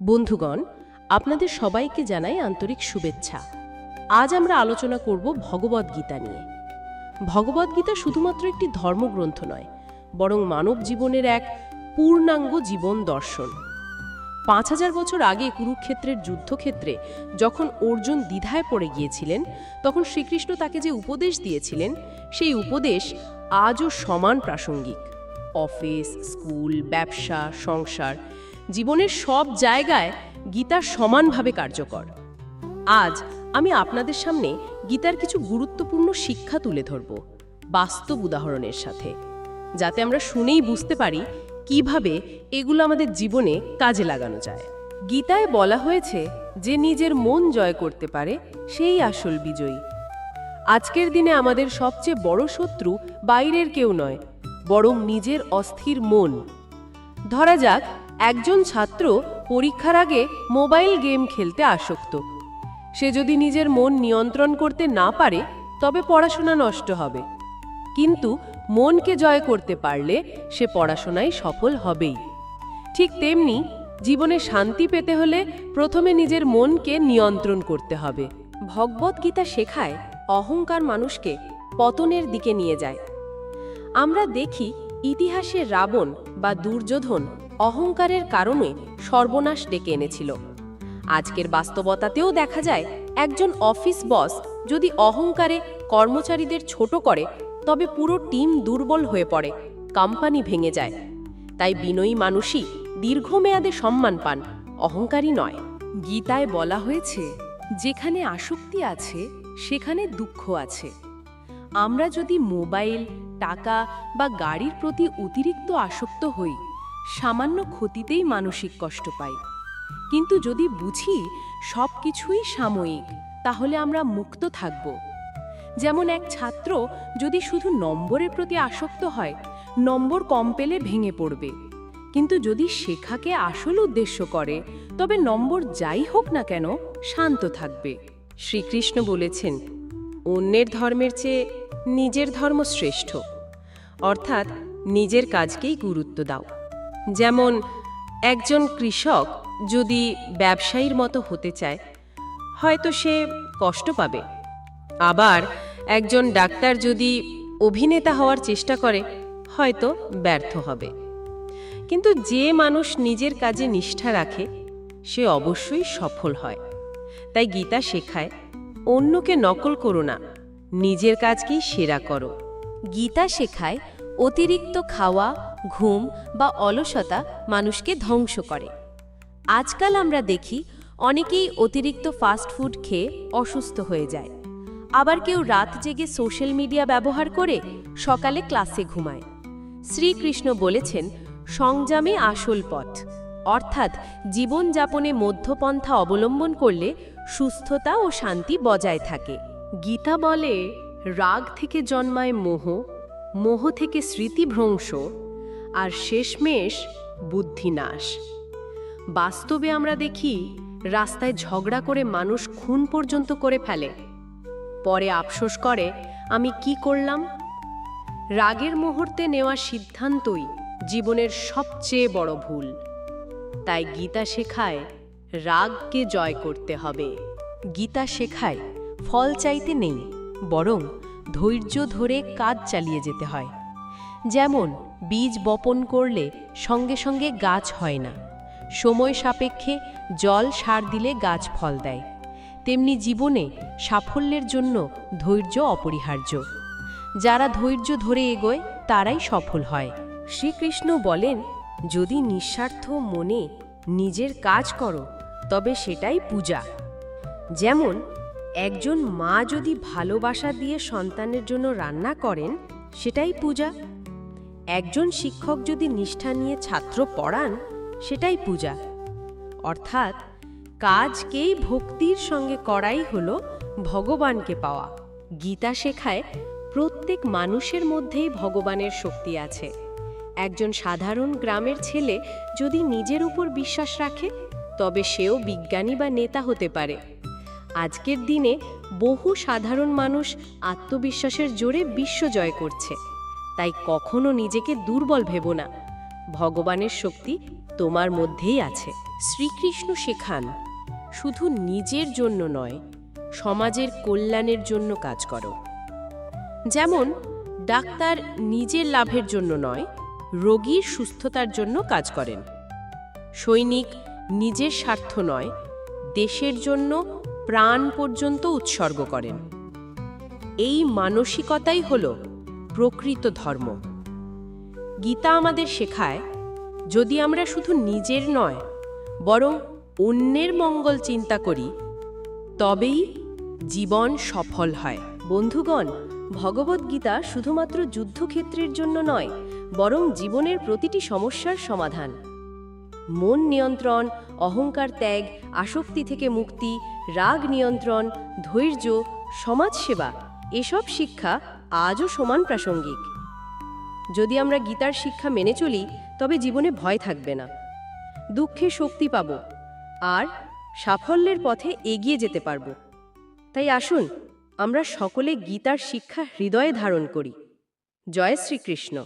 বন্ধুগণ, আপনাদের সবাইকে জানাই আন্তরিক শুভেচ্ছা। আজ আমরা আলোচনা করব ভগবদ্গীতা নিয়ে। ভগবদ্গীতা শুধুমাত্র একটি ধর্মগ্রন্থ নয়, বরং মানব জীবনের এক পূর্ণাঙ্গ জীবন দর্শন। পাঁচ হাজার বছর আগে কুরুক্ষেত্রের যুদ্ধক্ষেত্রে যখন অর্জুন দ্বিধায় পড়ে গিয়েছিলেন, তখন শ্রীকৃষ্ণ তাকে যে উপদেশ দিয়েছিলেন, সেই উপদেশ আজও সমান প্রাসঙ্গিক। অফিস, স্কুল, ব্যবসা, সংসার জীবনের সব জায়গায় গীতা সমানভাবে কার্যকর। আজ আমি আপনাদের সামনে গীতার কিছু গুরুত্বপূর্ণ শিক্ষা তুলে ধরব, বাস্তব উদাহরণের সাথে, যাতে আমরা শুনেই বুঝতে পারি কীভাবে এগুলো আমাদের জীবনে কাজে লাগানো যায়। গীতায় বলা হয়েছে, যে নিজের মন জয় করতে পারে, সেই আসল বিজয়ী। আজকের দিনে আমাদের সবচেয়ে বড় শত্রু বাইরের কেউ নয়, বরং নিজের অস্থির মন। ধরা যাক একজন ছাত্র পরীক্ষার আগে মোবাইল গেম খেলতে আসক্ত। সে যদি নিজের মন নিয়ন্ত্রণ করতে না পারে, তবে পড়াশোনা নষ্ট হবে। কিন্তু মনকে জয় করতে পারলে সে পড়াশোনায় সফল হবেই। ঠিক তেমনি জীবনে শান্তি পেতে হলে প্রথমে নিজের মনকে নিয়ন্ত্রণ করতে হবে। ভগবদ্গীতা শেখায়, অহংকার মানুষকে পতনের দিকে নিয়ে যায়। আমরা দেখি ইতিহাসে রাবণ বা দুর্যোধন অহংকারের কারণে সর্বনাশ ডেকে এনেছিল। আজকের বাস্তবতাতেও দেখা যায়, একজন অফিস বস যদি অহংকারে কর্মচারীদের ছোট করে, তবে পুরো টিম দুর্বল হয়ে পড়ে, কোম্পানি ভেঙে যায়। তাই বিনয়ী মানুষই দীর্ঘমেয়াদে সম্মান পান, অহংকারী নয়। গীতায় বলা হয়েছে, যেখানে আসক্তি আছে, সেখানে দুঃখ আছে। আমরা যদি মোবাইল, টাকা বা গাড়ির প্রতি অতিরিক্ত আসক্ত হই সামান্য ক্ষতিতেই মানসিক কষ্ট পাই। কিন্তু যদি বুঝি সব কিছুই সাময়িক, তাহলে আমরা মুক্ত থাকব। যেমন এক ছাত্র যদি শুধু নম্বরের প্রতি আসক্ত হয়, নম্বর কম পেলে ভেঙে পড়বে। কিন্তু যদি শেখাকে আসল উদ্দেশ্য করে, তবে নম্বর যাই হোক না কেন শান্ত থাকবে। শ্রীকৃষ্ণ বলেছেন, অন্যের ধর্মের চেয়ে নিজের ধর্ম শ্রেষ্ঠ। অর্থাৎ নিজের কাজকেই গুরুত্ব দাও। যেমন, একজন কৃষক যদি ব্যবসায়ীর মতো হতে চায়, হয়তো সে কষ্ট পাবে। আবার একজন ডাক্তার যদি অভিনেতা হওয়ার চেষ্টা করে, হয়তো ব্যর্থ হবে। কিন্তু যে মানুষ নিজের কাজে নিষ্ঠা রাখে, সে অবশ্যই সফল হয়। তাই গীতা শেখায়, অন্যকে নকল করো না, নিজের কাজকেই সেরা করো। গীতা শেখায় অতিরিক্ত খাওয়া, ঘুম বা অলসতা মানুষকে ধ্বংস করে। আজকাল আমরা দেখি অনেকেই অতিরিক্ত ফাস্ট ফুড খেয়ে অসুস্থ হয়ে যায়। আবার কেউ রাত জেগে সোশ্যাল মিডিয়া ব্যবহার করে সকালে ক্লাসে ঘুমায়। শ্রীকৃষ্ণ বলেছেন, সংযমে আসল পথ। অর্থাৎ জীবনযাপনে মধ্যপন্থা অবলম্বন করলে সুস্থতা ও শান্তি বজায় থাকে। গীতা বলে, রাগ থেকে জন্মায় মোহ মোহ থেকে স্মৃতিভ্রংশ আর শেষমেশ বুদ্ধিনাশ। বাস্তবে আমরা দেখি, রাস্তায় ঝগড়া করে মানুষ খুন পর্যন্ত করে ফেলে। পরে আফসোস করে, আমি কি করলাম? রাগের মুহূর্তে নেওয়া সিদ্ধান্তই জীবনের সবচেয়ে বড় ভুল। তাই গীতা শেখায়, রাগকে জয় করতে হবে। গীতা শেখায়, ফল চাইতে নেই, বরং ধৈর্য ধরে কাজ চালিয়ে যেতে হয়। যেমন, বীজ বপন করলে সঙ্গে সঙ্গে গাছ হয় না। সময় সাপেক্ষে জল সার দিলে গাছ ফল দেয়। তেমনি জীবনে সাফল্যের জন্য ধৈর্য অপরিহার্য। যারা ধৈর্য ধরে এগোয়, তারাই সফল হয়। শ্রীকৃষ্ণ বলেন, যদি নিঃস্বার্থ মনে নিজের কাজ করো, তবে সেটাই পূজা। যেমন একজন মা যদি ভালোবাসা দিয়ে সন্তানের জন্য রান্না করেন, সেটাই পূজা। একজন শিক্ষক যদি নিষ্ঠা নিয়ে ছাত্র পড়ান, সেটাই পূজা। অর্থাৎ কাজকেই ভক্তির সঙ্গে করাই হলো ভগবানকে পাওয়া। গীতা শেখায় প্রত্যেক মানুষের মধ্যেই ভগবানের শক্তি আছে। একজন সাধারণ গ্রামের ছেলে যদি নিজের উপর বিশ্বাস রাখে, তবে সেও বিজ্ঞানী বা নেতা হতে পারে। আজকের দিনে বহু সাধারণ মানুষ আত্মবিশ্বাসের জোরে বিশ্ব জয় করছে। তাই কখনো নিজেকে দুর্বল ভেবো না। ভগবানের শক্তি তোমার মধ্যেই আছে। শ্রীকৃষ্ণ শেখান, শুধু নিজের জন্য নয়, সমাজের কল্যাণের জন্য কাজ করো। যেমন, ডাক্তার নিজের লাভের জন্য নয়, রোগীর সুস্থতার জন্য কাজ করেন। সৈনিক নিজের স্বার্থ নয়, দেশের জন্য প্রাণ পর্যন্ত উৎসর্গ করেন। এই মানসিকতাই হল প্রকৃত ধর্ম। গীতা আমাদের শেখায়, যদি আমরা শুধু নিজের নয়, বরং অন্যের মঙ্গল চিন্তা করি, তবেই জীবন সফল হয়। বন্ধুগণ ভগবদ্গীতা শুধুমাত্র যুদ্ধক্ষেত্রের জন্য নয়, বরং জীবনের প্রতিটি সমস্যার সমাধান। মন নিয়ন্ত্রণ, অহংকার ত্যাগ, আসক্তি থেকে মুক্তি, রাগ নিয়ন্ত্রণ, ধৈর্য, সমাজসেবা, এসব শিক্ষা আজও সমান প্রাসঙ্গিক। যদি আমরা গীতার শিক্ষা মেনে চলি, তবে জীবনে ভয় থাকবে না। দুঃখে শক্তি পাব, আর সাফল্যের পথে এগিয়ে যেতে পারব। তাই আসুন, আমরা সকলে গীতার শিক্ষা হৃদয়ে ধারণ করি। জয় শ্রীকৃষ্ণ।